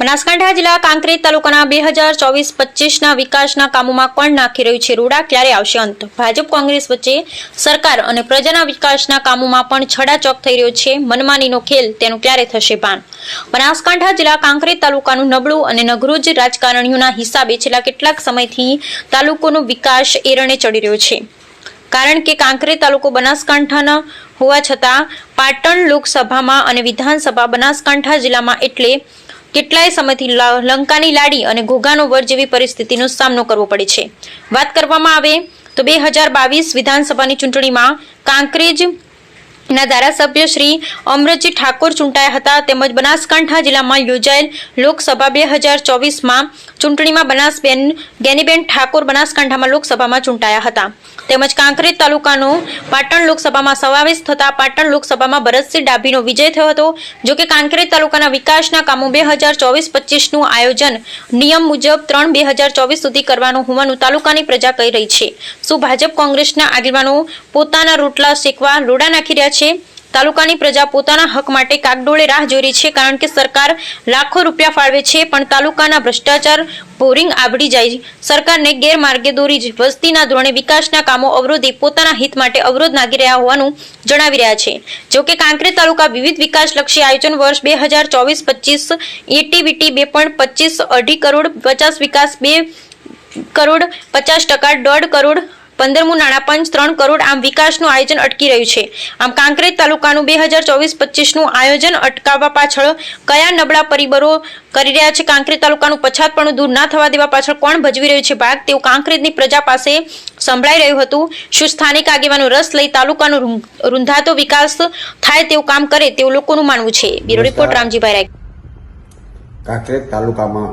બનાસકાંઠા જિલ્લા કાંકરેજ તાલુકાના બે હજાર ચોવીસ પચીસના વિકાસના કામોમાં કોણ નાખી રહ્યું છે રૂડા, ક્યારે આવશે અંત? ભાજપ, કોંગ્રેસ વચ્ચે સરકાર અને પ્રજાના વિકાસના કામોમાં પણ છડાચોક થઈ રહ્યો છે. મનમાનીનો ખેલ તેનું ક્યારે થશે ભાન? બનાસકાંઠા જિલ્લા કાંકરેજ તાલુકાનું નબળું અને નગરૂજ રાજકારણીઓના હિસાબે છેલ્લા કેટલાક સમયથી તાલુકોનો વિકાસ એરણે ચડી રહ્યો છે. કારણ કે કાંકરે તાલુકો બનાસકાંઠાના હોવા છતાં પાટણ લોકસભામાં અને વિધાનસભા બનાસકાંઠા જિલ્લામાં એટલે કેટલાય સમયથી લંકાની લાડી અને ઘોઘાનો વર જેવી પરિસ્થિતિનો સામનો કરવો પડે છે. વાત કરવામાં આવે તો બે હજાર બાવીસ વિધાનસભાની ચૂંટણીમાં કાંકરેજ ના ધારાસભ્ય શ્રી અમરજી ઠાકોર ચૂંટાયા હતા. તેમજ બનાસકાંઠા જિલ્લામાં યોજાયેલ લોકસભા બે હજાર ચોવીસમાં ચૂંટણીમાં બનાસબેન, ગેનીબેન ઠાકોર બનાસકાંઠામાં લોકસભામાં ચૂંટાયા હતા. તેમજ કાંકરેજ તાલુકાનો પાટણ લોકસભામાં સમાવેશ થતા પાટણ લોકસભામાં ભરતસિંહ ડાભીનો વિજય થયો હતો. જો કે કાંકરેજ તાલુકાના વિકાસના કામો બે હજાર ચોવીસ પચીસનું આયોજન નિયમ મુજબ ત્રણ બે હજાર ચોવીસ સુધી કરવાનું હોવાનું તાલુકાની પ્રજા કહી રહી છે. શું ભાજપ કોંગ્રેસના આગેવાનો પોતાના રોટલા શેકવા લોડા નાખી રહ્યા છે. તાલુકાની પ્રજા પોતાના હક માટે કાગડોળે રાહ જોઈ રહી છે કારણ કે સરકાર લાખો રૂપિયા ફાળવે છે, પણ તાલુકાના ભ્રષ્ટાચાર બોરિંગ આબડી જાય. સરકારને ગેરમાર્ગે દોરી જ વસ્તીના ધોરણે વિકાસના કામો અવરોધી પોતાના હિત માટે અવરોધ નાગી રહ્યા હોવાનું જણાવી રહ્યા છે. જોકે કાંકરેજ તાલુકા વિવિધ વિકાસલક્ષી આયોજન વર્ષ બે હજાર ચોવીસ પચીસ એટીવીટી બે પોઈન્ટ પચીસ અઢી કરોડ પચાસ વિકાસ બે કરોડ પચાસ ટકા દોઢ કરોડ પંદરમું નાણાં પંચ ત્રણ કરોડ આમ વિકાસનું આયોજન અટકી રહ્યું છે. આમ કાંકરેજ તાલુકાનું બે હજાર ચોવીસ પચીસનું આયોજન અટકાવવા પાછળ કયા નબળા પરિબળો કરી રહ્યા છે? કાંકરેજ તાલુકાનું પછાતપણું દૂર ના થવા દેવા પાછળ કોણ ભજવી રહ્યું છે ભાગ? તેવું કાંકરેજની પ્રજા પાસે સંભળાઈ રહ્યું હતું. શું સ્થાનિક આગેવાનો રસ લઈ તાલુકાનો રૂંધાતો વિકાસ થાય તેવું કામ કરે તેવું લોકોનું માનવું છે. Bureau report Ramjibhai Rai. Kankrej તાલુકામાં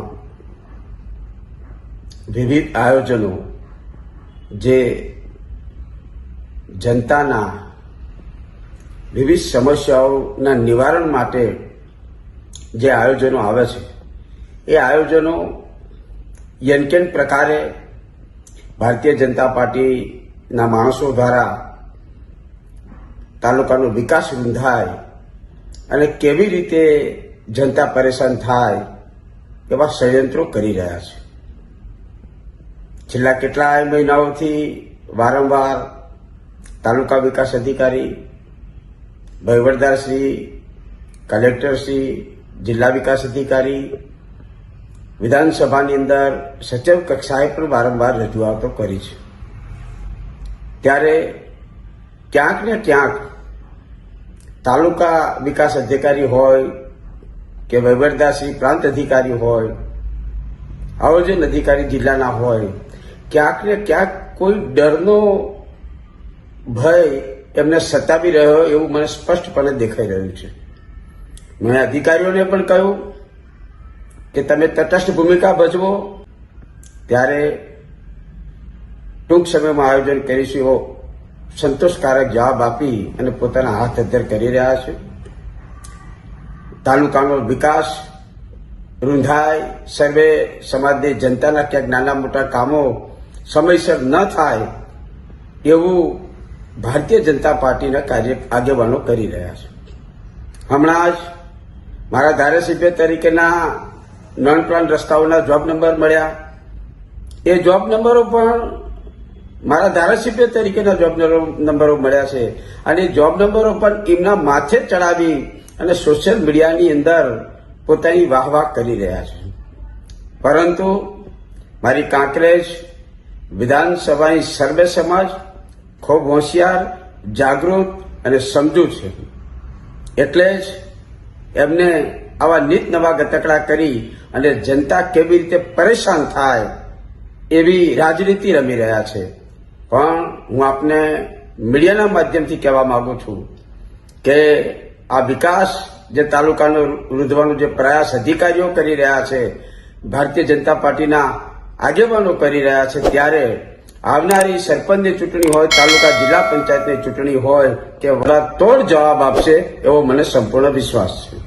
વિવિધ આયોજનો જે જનતાના વિવિધ સમસ્યાઓના નિવારણ માટે જે આયોજનો આવે છે, એ આયોજનો યનકેન પ્રકારે ભારતીય જનતા પાર્ટીના માણસો દ્વારા તાલુકાનો વિકાસ રૂંધાય અને કેવી રીતે જનતા પરેશાન થાય એવા ષડયંત્રો કરી રહ્યા છે. છેલ્લા કેટલાય મહિનાઓથી વારંવાર તાલુકા વિકાસ અધિકારી વહીવટદારશ્રી કલેક્ટરશ્રી જિલ્લા વિકાસ અધિકારી, વિધાનસભાની અંદર સચિવ કક્ષાએ પણ વારંવાર રજૂઆતો કરી છે. ત્યારે ક્યાંક ને ક્યાંક તાલુકા વિકાસ અધિકારી હોય કે વહીવટદારશ્રી પ્રાંત અધિકારી હોય આયોજન અધિકારી જિલ્લાના હોય ક્યાંક ને ક્યાંક કોઈ ડરનો ભય એમને સતાવી રહ્યો એવું મને સ્પષ્ટપણે દેખાઈ રહ્યું છે. મેં અધિકારીઓને પણ કહ્યું કે તમે તટસ્થ ભૂમિકા ભજવો. ત્યારે ટૂંક સમયમાં આયોજન કરીશું એવો સંતોષકારક જવાબ આપી અને પોતાના હાથ અધ્ધર કરી રહ્યા છે. તાલુકાનો વિકાસ રૂંધાય સર્વે, સમાજની જનતાના ક્યાંક નાના મોટા કામો સમયસર ન થાય એવું ભારતીય જનતા પાર્ટીના કાર્ય આગેવાનો કરી રહ્યા છે. હમણાં જ મારા ધારાસભ્ય તરીકેના નોન પ્લાન રસ્તાઓના જોબ નંબર મળ્યા. એ જોબ નંબરો પણ મારા ધારાસભ્ય તરીકેના જોબ નંબરો મળ્યા છે. અને જોબ નંબરો પણ એમના માથે ચડાવી અને સોશિયલ મીડિયાની અંદર પોતાની વાહવાહ કરી રહ્યા છે. પરંતુ મારી કાંકરેજ વિધાનસભાની સર્વે સમાજ ખૂબ હોશિયાર, જાગૃત અને સમજુ છે. એટલે જ એમને આવા નીત નવા ગતકડા કરી અને જનતા કેવી રીતે પરેશાન થાય એવી રાજનીતિ રમી રહ્યા છે. પણ હું આપને મીડિયાના માધ્યમથી કહેવા માંગુ છું કે આ વિકાસ જે તાલુકાનો રૂધવાનો જે પ્રયાસ અધિકારીઓ કરી રહ્યા છે, ભારતીય જનતા પાર્ટીના આગેવાનો કરી રહ્યા છે ત્યારે આવનારી સરપંચની ચૂંટણી હોય, તાલુકા જિલ્લા પંચાયતની ચૂંટણી હોય કે વડા તોડ જવાબ આપશે એવો મને સંપૂર્ણ વિશ્વાસ છે.